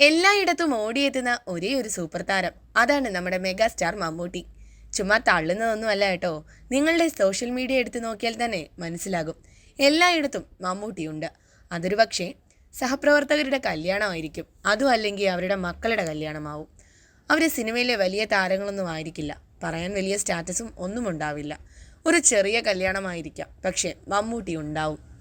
എല്ലായിടത്തും ഓടിയെത്തുന്ന ഒരേ ഒരു സൂപ്പർ താരം. അതാണ് നമ്മുടെ മെഗാസ്റ്റാർ മമ്മൂട്ടി. ചുമ്മാ തള്ളുന്നതൊന്നുമല്ല കേട്ടോ. നിങ്ങളുടെ സോഷ്യൽ മീഡിയ എടുത്തു നോക്കിയാൽ തന്നെ മനസ്സിലാകും. എല്ലായിടത്തും മമ്മൂട്ടിയുണ്ട്. അതൊരു പക്ഷേ സഹപ്രവർത്തകരുടെ കല്യാണമായിരിക്കും. അതും അല്ലെങ്കിൽ അവരുടെ മക്കളുടെ കല്യാണമാവും. അവർ സിനിമയിലെ വലിയ താരങ്ങളൊന്നും ആയിരിക്കില്ല. പറയാൻ വലിയ സ്റ്റാറ്റസും ഒന്നും ഉണ്ടാവില്ല. ഒരു ചെറിയ കല്യാണമായിരിക്കാം. പക്ഷേ മമ്മൂട്ടി ഉണ്ടാവും.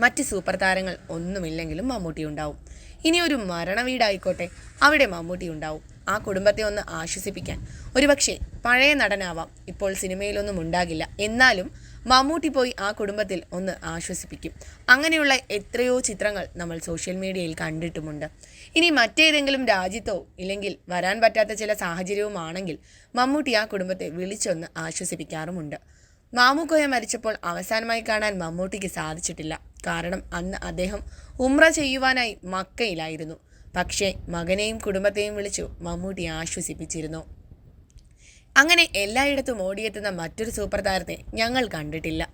മറ്റ് സൂപ്പർ താരങ്ങൾ ഒന്നുമില്ലെങ്കിലും മമ്മൂട്ടി ഉണ്ടാവും. ഇനി ഒരു മരണ വീടായിക്കോട്ടെ അവിടെ മമ്മൂട്ടി ഉണ്ടാവും. ആ കുടുംബത്തെ ഒന്ന് ആശ്വസിപ്പിക്കാൻ. ഒരുപക്ഷെ പഴയ നടനാവാം ഇപ്പോൾ സിനിമയിലൊന്നും ഉണ്ടാകില്ല. എന്നാലും മമ്മൂട്ടി പോയി ആ കുടുംബത്തിൽ ഒന്ന് ആശ്വസിപ്പിക്കും. അങ്ങനെയുള്ള എത്രയോ ചിത്രങ്ങൾ നമ്മൾ സോഷ്യൽ മീഡിയയിൽ കണ്ടിട്ടുമുണ്ട്. ഇനി മറ്റേതെങ്കിലും രാജ്യത്തോ ഇല്ലെങ്കിൽ വരാൻ പറ്റാത്ത ചില സാഹചര്യവുമാണെങ്കിൽ മമ്മൂട്ടി ആ കുടുംബത്തെ വിളിച്ചൊന്ന് ആശ്വസിപ്പിക്കാറുമുണ്ട്. മാമുക്കോയ മരിച്ചപ്പോൾ അവസാനമായി കാണാൻ മമ്മൂട്ടിക്ക് സാധിച്ചിട്ടില്ല. കാരണം അന്ന് അദ്ദേഹം ഉമ്ര ചെയ്യുവാനായി മക്കയിലായിരുന്നു. പക്ഷേ മകനെയും കുടുംബത്തെയും വിളിച്ചു മമ്മൂട്ടി ആശ്വസിപ്പിച്ചിരുന്നു. അങ്ങനെ എല്ലായിടത്തും ഓടിയെത്തുന്ന മറ്റൊരു സൂപ്പർ താരത്തെ ഞങ്ങൾ കണ്ടിട്ടില്ല.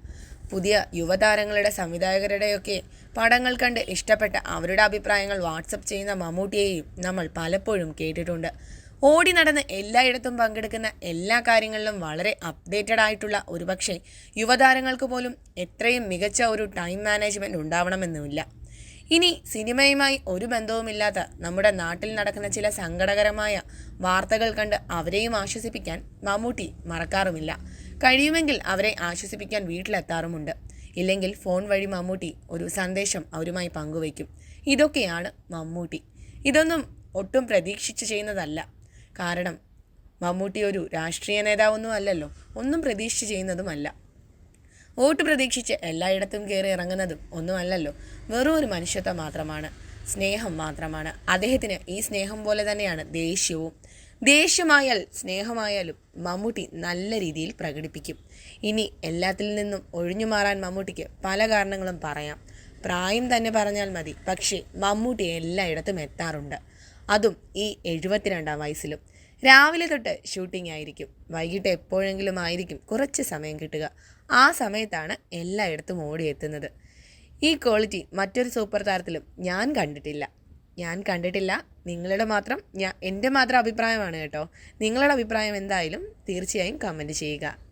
പുതിയ യുവതാരങ്ങളുടെ സംവിധായകരുടെയൊക്കെ പടങ്ങൾ കണ്ട് ഇഷ്ടപ്പെട്ട അവരുടെ അഭിപ്രായങ്ങൾ വാട്സപ്പ് ചെയ്യുന്ന മമ്മൂട്ടിയെയും നമ്മൾ പലപ്പോഴും കേട്ടിട്ടുണ്ട്. ഓടി നടന്ന് എല്ലായിടത്തും പങ്കെടുക്കുന്ന എല്ലാ കാര്യങ്ങളിലും വളരെ അപ്ഡേറ്റഡ് ആയിട്ടുള്ള ഒരു പക്ഷേ യുവതാരങ്ങൾക്ക് പോലും എത്രയും മികച്ച ഒരു ടൈം മാനേജ്മെന്റ് ഉണ്ടാവണമെന്നുമില്ല. ഇനി സിനിമയുമായി ഒരു ബന്ധവുമില്ലാത്ത നമ്മുടെ നാട്ടിൽ നടക്കുന്ന ചില സങ്കടകരമായ വാർത്തകൾ കണ്ട് അവരെയും ആശ്വസിപ്പിക്കാൻ മമ്മൂട്ടി മറക്കാറുമില്ല. കഴിയുമെങ്കിൽ അവരെ ആശ്വസിപ്പിക്കാൻ വീട്ടിലെത്താറുമുണ്ട്. ഇല്ലെങ്കിൽ ഫോൺ വഴി മമ്മൂട്ടി ഒരു സന്ദേശം അവരുമായി പങ്കുവയ്ക്കും. ഇതൊക്കെയാണ് മമ്മൂട്ടി. ഇതൊന്നും ഒട്ടും പ്രതീക്ഷിച്ച് ചെയ്യുന്നതല്ല. കാരണം മമ്മൂട്ടി ഒരു രാഷ്ട്രീയ നേതാവൊന്നും അല്ലല്ലോ. ഒന്നും പ്രതീക്ഷിച്ച് ചെയ്യുന്നതുമല്ല. വോട്ട് പ്രതീക്ഷിച്ച് എല്ലായിടത്തും കയറി ഇറങ്ങുന്നതും ഒന്നുമല്ലല്ലോ വെറും ഒരു മനുഷ്യത്വം മാത്രമാണ്. സ്നേഹം മാത്രമാണ്. അദ്ദേഹത്തിന് ഈ സ്നേഹം പോലെ തന്നെയാണ് ദേഷ്യവും. ദേഷ്യമായാൽ സ്നേഹമായാലും മമ്മൂട്ടി നല്ല രീതിയിൽ പ്രകടിപ്പിക്കും. ഇനി എല്ലാത്തിൽ നിന്നും ഒഴിഞ്ഞു മാറാൻ മമ്മൂട്ടിക്ക് പല കാരണങ്ങളും പറയാം. പ്രായം തന്നെ പറഞ്ഞാൽ മതി. പക്ഷേ മമ്മൂട്ടി എല്ലായിടത്തും എത്താറുണ്ട്. അതും ഈ എഴുപത്തിരണ്ടാം വയസ്സിലും. രാവിലെ തൊട്ട് ഷൂട്ടിംഗ് ആയിരിക്കും. വൈകിട്ട് എപ്പോഴെങ്കിലും ആയിരിക്കും കുറച്ച് സമയം കിട്ടുക. ആ സമയത്താണ് എല്ലായിടത്തും ഓടിയെത്തുന്നത്. ഈ ക്വാളിറ്റി മറ്റൊരു സൂപ്പർ താരത്തിലും ഞാൻ കണ്ടിട്ടില്ല. ഞാൻ കണ്ടിട്ടില്ല. നിങ്ങളുടെ മാത്രം ഞാൻ എന്റെ മാത്രം അഭിപ്രായമാണ് കേട്ടോ. നിങ്ങളുടെ അഭിപ്രായം എന്തായാലും തീർച്ചയായും കമന്റ് ചെയ്യുക.